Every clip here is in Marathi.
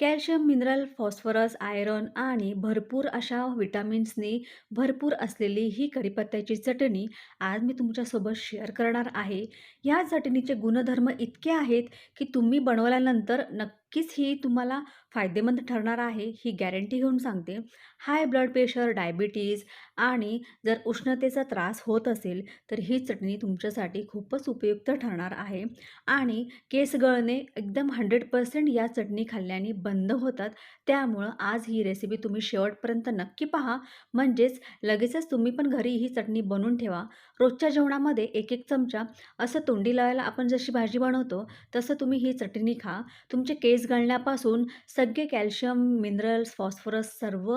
कॅल्शियम, मिनरल, फॉस्फरस, आयरन आणि भरपूर अशा विटामिन्सनी भरपूर असलेली ही कढीपत्त्याची चटणी आज मी तुमच्यासोबत शेअर करणार आहे. या चटणीचे गुणधर्म इतके आहेत, की तुम्ही बनवल्यानंतर नक्कीच ही तुम्हाला फायदेमंद ठरणार आहे, ही गॅरंटी घेऊन सांगते. हाय ब्लड प्रेशर, डायबिटीज आणि जर उष्णतेचा त्रास होत असेल, तर ही चटणी तुमच्यासाठी खूपच उपयुक्त ठरणार आहे आणि केस गळणे एकदम 100% या चटणी खाल्ल्याने बंद होतात. त्यामुळं आज ही रेसिपी तुम्ही शेवटपर्यंत नक्की पहा. म्हणजेच लगेचच तुम्ही पण घरी ही चटणी बनवून ठेवा. रोजच्या जेवणामध्ये 1-1 चमचा असं तोंडी लावायला आपण जशी भाजी बनवतो, तसं तुम्ही ही चटणी खा. तुमचे केस गळण्यापासून सगळे कॅल्शियम, मिनरल्स, फॉस्फरस सर्व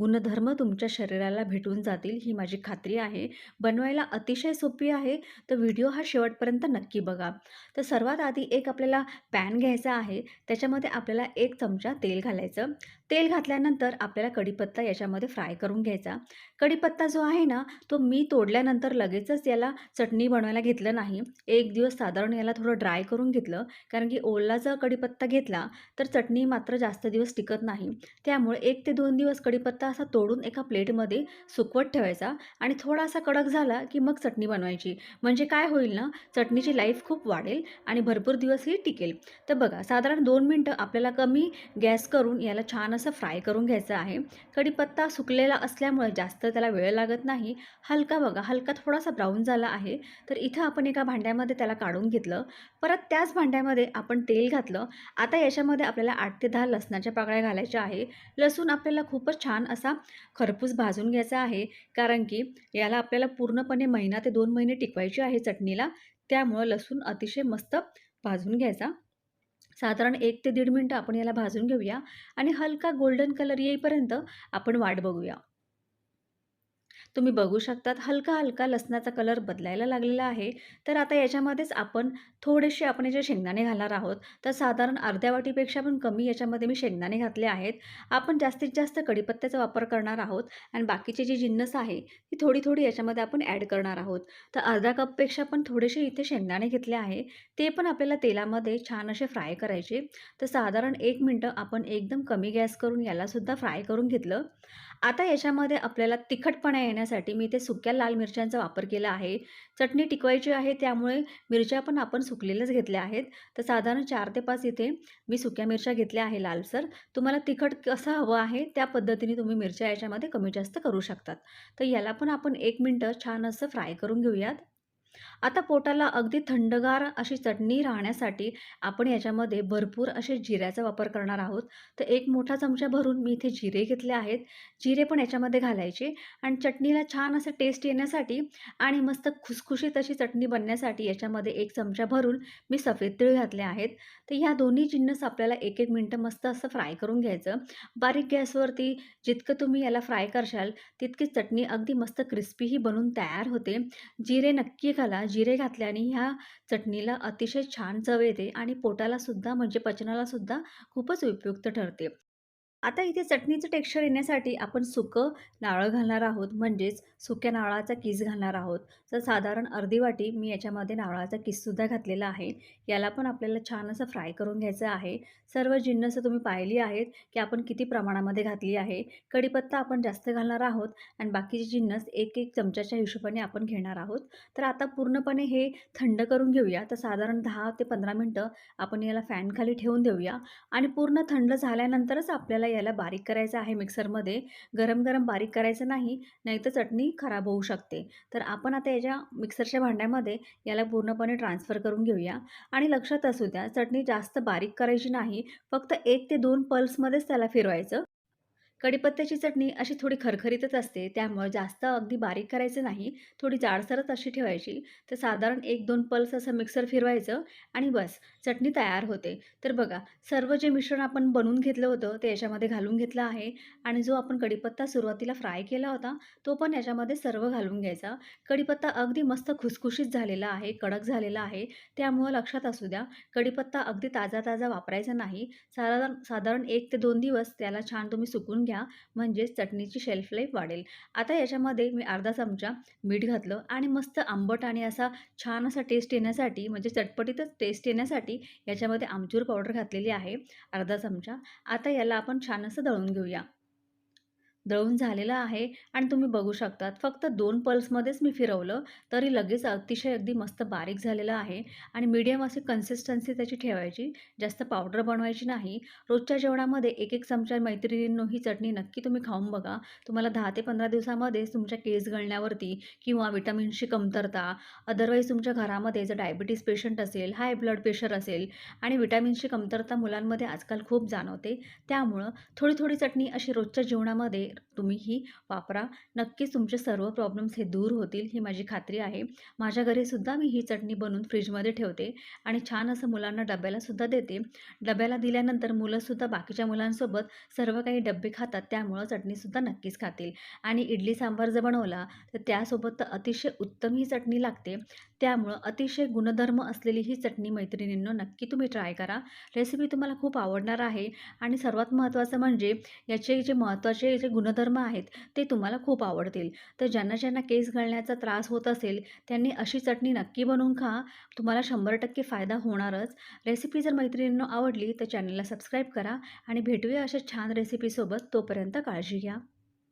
गुणधर्म तुमच्या शरीराला भेटून जातील, ही माझी खात्री आहे. बनवायला अतिशय सोपी आहे, तर व्हिडिओ हा शेवटपर्यंत नक्की बघा. तर सर्वात आधी एक आपल्याला पॅन घ्यायचा आहे. त्याच्यामध्ये आपल्याला एक चमचा तेल घालायचं. तेल घातल्यानंतर आपल्याला कढीपत्ता याच्यामध्ये फ्राय करून घ्यायचा. कढीपत्ता जो आहे ना, तो मी तोडल्यानंतर लगेचच याला चटणी बनवायला घेतलं नाही. एक दिवस साधारण याला थोडं ड्राय करून घेतलं. कारण की ओला जर कढीपत्ता घेतला, तर चटणी मात्र जास्त दिवस टिकत नाही. त्यामुळे एक ते दोन दिवस कढीपत्ता असा तोडून एका प्लेटमध्ये सुकवत ठेवायचा आणि थोडासा कडक झाला, की मग चटणी बनवायची. म्हणजे काय होईल ना, चटणीची लाईफ खूप वाढेल आणि भरपूर दिवस ही टिकेल. तर बघा साधारण दोन मिनटं आपल्याला कमी गॅस करून याला छान असं फ्राय करून घ्यायचं आहे. कढीपत्ता सुकलेला असल्यामुळे जास्त त्याला वेळ लागत नाही. हलका बघा, हलका थोडासा ब्राऊन झाला आहे. तर इथं आपण एका भांड्यामध्ये त्याला काढून घेतलं. परत त्याच भांड्यामध्ये आपण तेल घातलं. आता याच्यामध्ये आपल्याला आठ ते दहा लसणाच्या पाकळ्या घालायच्या आहे. लसूण आपल्याला खूपच छान असा खरपूस भाजून घ्यायचा आहे. कारण की याला आपल्याला पूर्णपणे महिना ते दोन महिने टिकवायची आहे चटणीला. त्यामुळं लसूण अतिशय मस्त भाजून घ्यायचा. साधारण एक ते दीड मिनटं आपण याला भाजून घेऊया आणि हलका गोल्डन कलर येईपर्यंत आपण वाट बघूया. तुम्ही बघू शकतात हलका-हलका लसणाचा कलर बदलायला लागलेला आहे. तर आता याच्यामध्येच आपण थोडेसे आपण जे शेंगदाणे घालणार आहोत. तर साधारण अर्ध्या वाटीपेक्षा पण कमी याच्यामध्ये मी शेंगदाणे घातले आहेत. आपण जास्तीत जास्त कढीपत्त्याचा वापर करणार आहोत आणि बाकीची जी जिन्नस आहे, ती थोडी-थोडी याच्यामध्ये आपण ॲड करणार आहोत. तर अर्धा कपपेक्षा पण थोडेसे इथे शेंगदाणे घेतले आहे. ते पण आपल्याला तेलामध्ये छान असे फ्राय करायचे. तर साधारण एक मिनटं आपण एकदम कमी गॅस करून यालासुद्धा फ्राय करून घेतलं. आता याच्यामध्ये आपल्याला तिखटपणा येण्यासाठी मी इथे सुक्या लाल मिरच्यांचा वापर केला आहे. चटणी टिकवायची आहे त्यामुळे मिरच्या पण आपण सुकलेल्याच घेतल्या आहेत. तर साधारण चार ते पाच इथे मी सुक्या मिरच्या घेतल्या आहे लालसर. तुम्हाला तिखट कसं हवं आहे त्या पद्धतीने तुम्ही मिरच्या याच्यामध्ये कमी जास्त करू शकतात. तर याला पण आपण एक मिनटं छान असं फ्राय करून घेऊयात. आता पोटाला अगदी थंडगार अशी चटणी राहण्यासाठी आपण याच्यामध्ये भरपूर असे जिऱ्याचा वापर करणार आहोत. तर एक मोठा चमचा भरून मी इथे जिरे घेतले आहेत. जिरे पण याच्यामध्ये घालायचे आणि चटणीला छान असं टेस्ट येण्यासाठी आणि मस्त खुसखुशीत अशी चटणी बनण्यासाठी याच्यामध्ये एक चमचा भरून मी सफेद तीळ घातले आहेत. तर ह्या दोन्ही जिन्नस आपल्याला एक एक मिनटं मस्त असं फ्राय करून घ्यायचं. बारीक गॅसवरती जितकं तुम्ही याला फ्राय करशाल, तितकी चटणी अगदी मस्त क्रिस्पीही बनून तयार होते. जिरे नक्की जिरे घातल्याने ह्या चटणीला अतिशय छान चव येते आणि पोटालासुद्धा म्हणजे पचनालासुद्धा खूपच उपयुक्त ठरते. आता इथे चटणीचं टेक्स्चर येण्यासाठी आपण सुकं नारळ घालणार आहोत. म्हणजेच सुक्या नारळाचा किस घालणार आहोत. तर साधारण अर्धी वाटी मी याच्यामध्ये नारळाचा किससुद्धा घातलेला आहे. याला पण आपल्याला छान असं फ्राय करून घ्यायचं आहे. सर्व जिन्नस तुम्ही पाहिली आहेत, की आपण किती प्रमाणामध्ये घातली आहे. कढीपत्ता आपण जास्त घालणार आहोत आणि बाकीचे जिन्नस 1-1 चमच्याच्या हिशोबाने आपण घेणार आहोत. तर आता पूर्णपणे हे थंड करून घेऊया. तर साधारण दहा ते पंधरा मिनटं आपण याला फॅनखाली ठेवून देऊया आणि पूर्ण थंड झाल्यानंतरच आपल्याला याला बारीक करायचं आहे मिक्सरमध्ये. गरम-गरम बारीक करायचं नाही, नाहीतर चटणी खराब होऊ शकते. तर आपण आता याच्या मिक्सरच्या भांड्यामध्ये याला पूर्णपणे ट्रान्सफर करून घेऊया आणि लक्षात असू द्या चटणी जास्त बारीक करायची नाही. फक्त एक ते दोन पल्समध्येच त्याला फिरवायचं. कढीपत्त्याची चटणी अशी थोडी खरखरीतच असते. त्यामुळे जास्त अगदी बारीक करायचं नाही. थोडी जाडसरच अशी ठेवायची. तर साधारण 1-2 पल्स असं मिक्सर फिरवायचं आणि बस चटणी तयार होते. तर बघा सर्व जे मिश्रण आपण बनवून घेतलं होतं ते याच्यामध्ये घालून घेतलं आहे आणि जो आपण कढीपत्ता सुरुवातीला फ्राय केला होता, तो पण याच्यामध्ये सर्व घालून घ्यायचा. कढीपत्ता अगदी मस्त खुसखुशीत झालेला आहे, कडक झालेला आहे. त्यामुळं लक्षात असू द्या कढीपत्ता अगदी ताजा-ताजा वापरायचा नाही. साधारण साधारण एक ते दोन दिवस त्याला छान तुम्ही सुकून घ्या. घ्या म्हणजेच चटणीची शेल्फ लाईफ वाढेल. आता याच्यामध्ये मी अर्धा चमचा मीठ घातलं आणि मस्त आंबट आणि असा छान असा टेस्ट येण्यासाठी म्हणजे चटपटीतच टेस्ट येण्यासाठी याच्यामध्ये आमचूर पावडर घातलेली आहे अर्धा चमचा. आता याला आपण छान असं दळून घेऊया. दळून झालेलं आहे आणि तुम्ही बघू शकतात फक्त दोन पल्समध्येच मी फिरवलं तरी लगेच अतिशय अगदी मस्त बारीक झालेलं आहे आणि मीडियम अशी कन्सिस्टन्सी त्याची ठेवायची. जास्त पावडर बनवायची नाही. रोजच्या जेवणामध्ये 1-1 चमचा मैत्रिणींनो ही चटणी नक्की तुम्ही खाऊन बघा. तुम्हाला दहा ते 15 दिवसामध्येच तुमच्या केस गळण्यावरती किंवा व्हिटॅमिन्सची कमतरता, अदरवाईज तुमच्या घरामध्ये जर डायबिटीज पेशंट असेल, हाय ब्लड प्रेशर असेल आणि विटॅमिनची कमतरता मुलांमध्ये आजकाल खूप जाणवते. त्यामुळं थोडी-थोडी चटणी अशी रोजच्या जेवणामध्ये तुम्ही ही वापरा. नक्कीच तुमचे सर्व प्रॉब्लेम्स हे दूर होतील ही माझी खात्री आहे. माझ्या घरीसुद्धा मी ही चटणी बनवून फ्रीजमध्ये ठेवते आणि छान असं मुलांना डब्यालासुद्धा देते. डब्याला दिल्यानंतर मुलंसुद्धा बाकीच्या मुलांसोबत सर्व काही डब्बे खातात त्यामुळं चटणीसुद्धा नक्कीच खातील आणि इडली सांबार जर बनवला तर त्यासोबत तर अतिशय उत्तम ही चटणी लागते. त्यामुळं अतिशय गुणधर्म असलेली ही चटणी मैत्रिणींनो नक्की तुम्ही ट्राय करा. रेसिपी तुम्हाला खूप आवडणार आहे आणि सर्वात महत्त्वाचं म्हणजे याचे जे महत्त्वाचे जे गुणधर्म आहेत ते तुम्हाला खूप आवडतील. तर ज्यांना ज्यांना केस घालण्याचा त्रास होत असेल त्यांनी अशी चटणी नक्की बनवून खा. तुम्हाला 100% फायदा होणारच. रेसिपी जर मैत्रिणींना आवडली तर चॅनलला सबस्क्राईब करा आणि भेटूया अशा छान रेसिपीसोबत. तोपर्यंत काळजी घ्या.